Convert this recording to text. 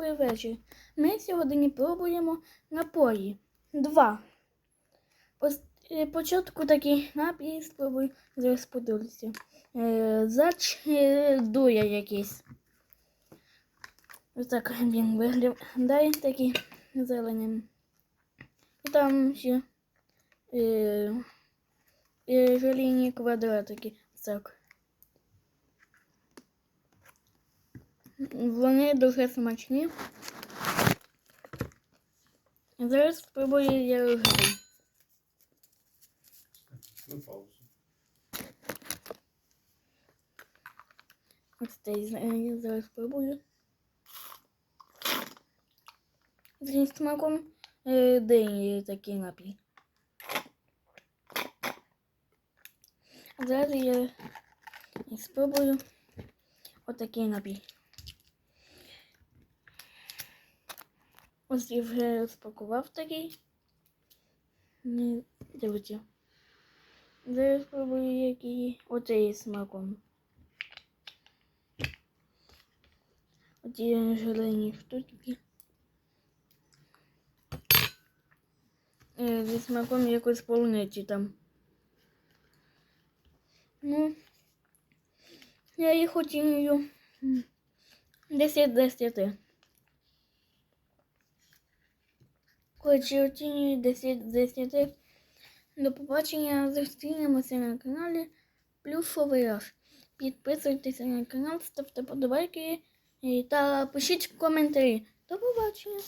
добрий вечір. Ми сьогодні пробуємо напої. Два. Е, початку такий напій спробую зараз подивлюся. Е, зачдує якийсь. Ось так він виглядає такий зеленим. І там ще е, е, желейні квадратики. Так. Вони дуже смачні. Зараз спробую я гриб. Ну, паузу. Ось цей з- е, я зараз спробую. З смаком е, дині такий напій. А зараз я і спробую отакий напій. Ось я вже розпакував такий. Не дивіться. Зараз спробую який оцей смаком. Оті желені штучки. Е, Зі смаком якоїсь полуниці там. Ну, я їх оцінюю 10 з 10. Коротше, оцінюю 10 з 10. До побачення. Зустрінемося на каналі Плюшовий Раш. Підписуйтеся на канал, ставте подобайки та пишіть коментарі. До побачення.